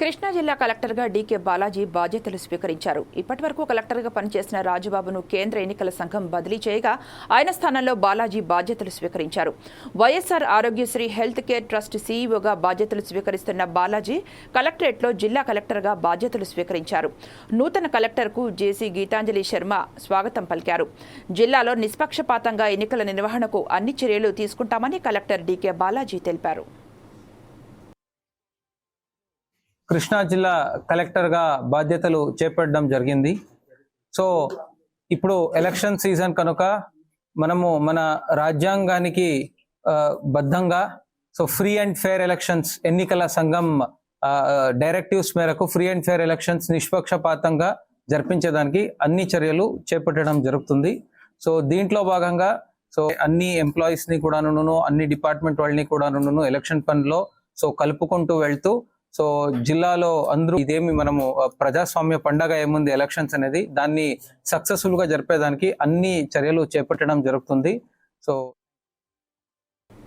కృష్ణా జిల్లా కలెక్టర్గా డీకే బాలాజీ బాధ్యతలు స్వీకరించారు. ఇప్పటి వరకు కలెక్టర్గా పనిచేసిన రాజుబాబును కేంద్ర ఎన్నికల సంఘం బదిలీ చేయగా ఆయన స్థానంలో బాలాజీ బాధ్యతలు స్వీకరించారు. YSR Aarogyasri health care trust సీఈఓగా బాధ్యతలు స్వీకరిస్తున్న బాలాజీ కలెక్టరేట్లో జిల్లా కలెక్టర్గా బాధ్యతలు స్వీకరించారు. నూతన కలెక్టర్కు జేసీ గీతాంజలి శర్మ స్వాగతం పలికారు. జిల్లాలో నిష్పక్షపాతంగా ఎన్నికల నిర్వహణకు అన్ని చర్యలు తీసుకుంటామని కలెక్టర్ డీకే బాలాజీ తెలిపారు. కృష్ణా జిల్లా కలెక్టర్గా బాధ్యతలు చేపట్టడం జరిగింది. సో ఇప్పుడు ఎలక్షన్ సీజన్ కనుక మనము మన రాజ్యాంగానికి ఆ, బద్ధంగా so free and fair elections ఎన్నికల సంఘం డైరెక్టివ్స్ మేరకు ఫ్రీ అండ్ ఫేర్ ఎలక్షన్స్ నిష్పక్షపాతంగా జరిపించేదానికి అన్ని చర్యలు చేపట్టడం జరుగుతుంది. సో దీంట్లో భాగంగా సో అన్ని ఎంప్లాయీస్ని కూడాను అన్ని డిపార్ట్మెంట్ వాళ్ళని కూడాను ఎలక్షన్ పనిలో సో కలుపుకుంటూ వెళ్తూ సో జిల్లాలో అందరూ ఇదేమి మనము ప్రజాస్వామ్య పండగ ఏముంది ఎలక్షన్స్ అనేది దాన్ని సక్సెస్ఫుల్గా జరిపేదానికి అన్ని చర్యలు చేపట్టడం జరుగుతుంది. సో